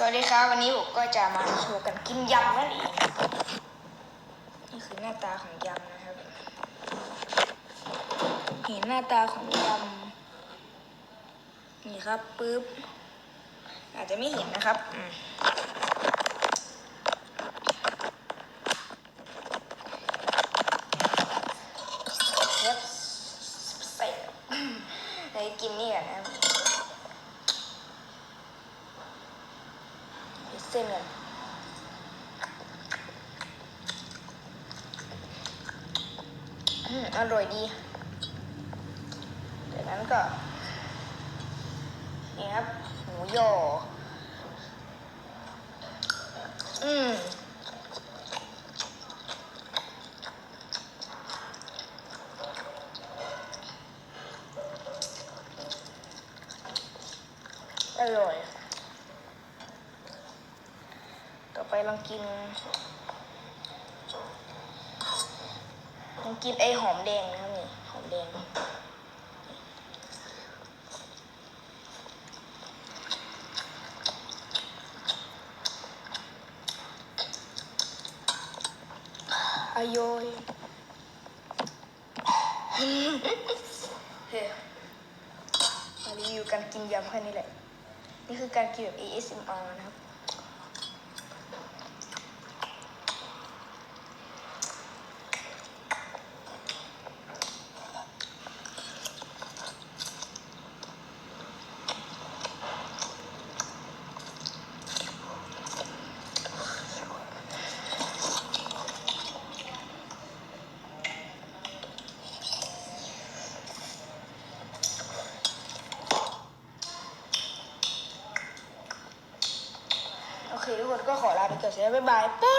สวัสดีครับวันนี้ผมก็จะมาโชว์กันกินยำนั่นเองนี่คือหน้าตาของยำนะครับเห็นหน้าตาของยำนี่ครับปึ๊บอาจจะไม่เห็นนะครับเล็บใส่ไหนกินนี่ก่อนนะครับ เส้นกันอร่อยดีจากนั้นก็นี่ครับหมูยออืมอร่อย ต่อไป ลองกินลองกินไอหอมแดงนะนี่หอมแดงอายอยเฮ้ยมารีวิวการกินยำแค่นี้แหละ นี่คือการกินแบบ ASMR นะครับ เคทุกคนก็ขอลาไปก่อนเสียบ๊ายบายปุ๊